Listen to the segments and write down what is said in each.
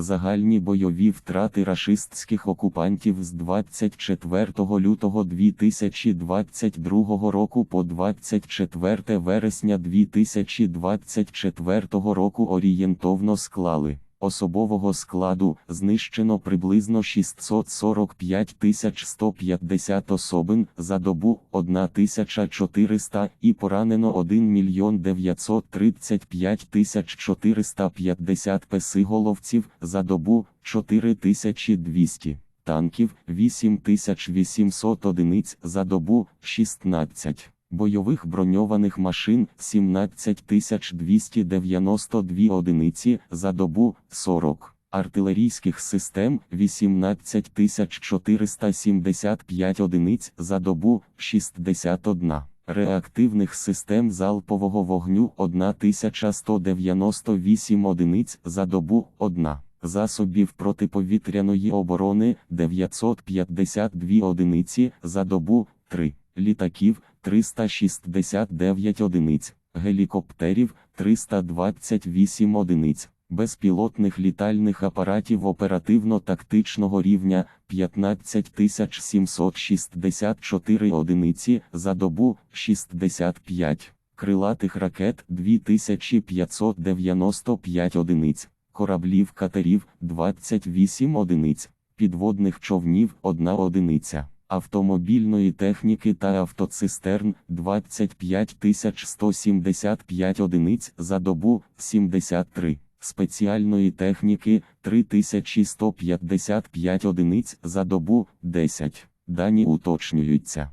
Загальні бойові втрати рашистських окупантів з 24 лютого 2022 року по 24 вересня 2024 року орієнтовно склали. Особового складу знищено приблизно 645 150 особин за добу 1400 і поранено 1 мільйон 935 450 песиголовців за добу 4200 танків 8800 одиниць за добу 16 бойових броньованих машин 17292 одиниці за добу 40, артилерійських систем 18475 одиниць за добу 61, реактивних систем залпового вогню 1198 одиниць за добу 1. Засобів протиповітряної оборони 952 одиниці за добу 3, літаків 369 одиниць, гелікоптерів 328 одиниць, безпілотних літальних апаратів оперативно-тактичного рівня 15764 одиниці за добу 65, крилатих ракет 2595 одиниць, кораблів катерів 28 одиниць, підводних човнів 1 одиниця автомобільної техніки та автоцистерн 25 175 одиниць за добу 73, спеціальної техніки 3155 одиниць за добу 10. Дані уточнюються.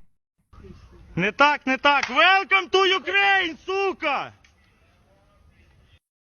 Не так, не так. Welcome to Ukraine, сука!